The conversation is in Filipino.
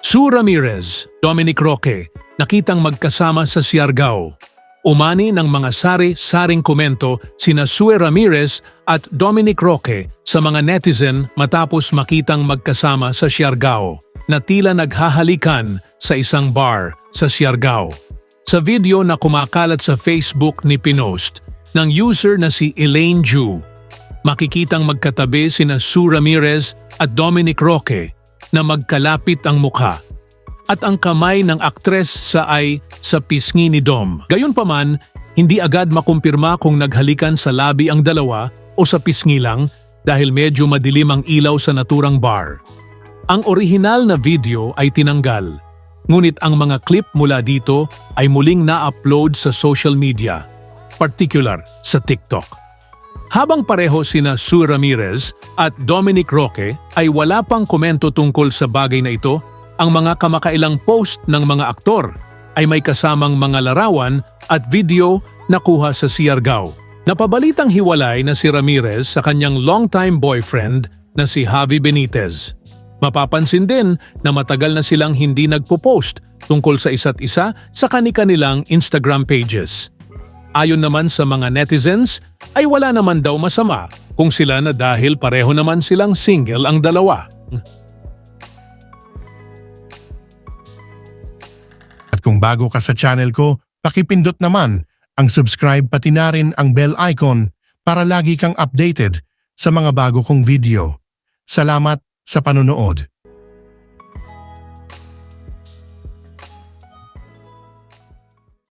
Sue Ramirez, Dominic Roque, nakitang magkasama sa Siargao. Umani ng mga sari-saring komento sina Sue Ramirez at Dominic Roque sa mga netizen matapos makitang magkasama sa Siargao na tila naghahalikan sa isang bar sa Siargao. Sa video na kumakalat sa Facebook ni Pinost ng user na si Elaine Ju, makikitang magkatabi sina Sue Ramirez at Dominic Roque na magkalapit ang mukha at ang kamay ng aktres sa ay sa pisngi ni Dom. Gayunpaman, hindi agad makumpirma kung naghalikan sa labi ang dalawa o sa pisngi lang dahil medyo madilim ang ilaw sa naturang bar. Ang orihinal na video ay tinanggal, ngunit ang mga clip mula dito ay muling na-upload sa social media, particular sa TikTok. Habang pareho sina Sue Ramirez at Dominic Roque ay wala pang komento tungkol sa bagay na ito, ang mga kamakailang post ng mga aktor ay may kasamang mga larawan at video na kuha sa Siargao. Napabalitang hiwalay na si Ramirez sa kanyang longtime boyfriend na si Javi Benitez. Mapapansin din na matagal na silang hindi nagpo-post tungkol sa isa't isa sa kani-kanilang Instagram pages. Ayon naman sa mga netizens, ay wala naman daw masama kung sila na dahil pareho naman silang single ang dalawa. At kung bago ka sa channel ko, pakipindot naman ang subscribe pati na rin ang bell icon para lagi kang updated sa mga bago kong video. Salamat sa panonood.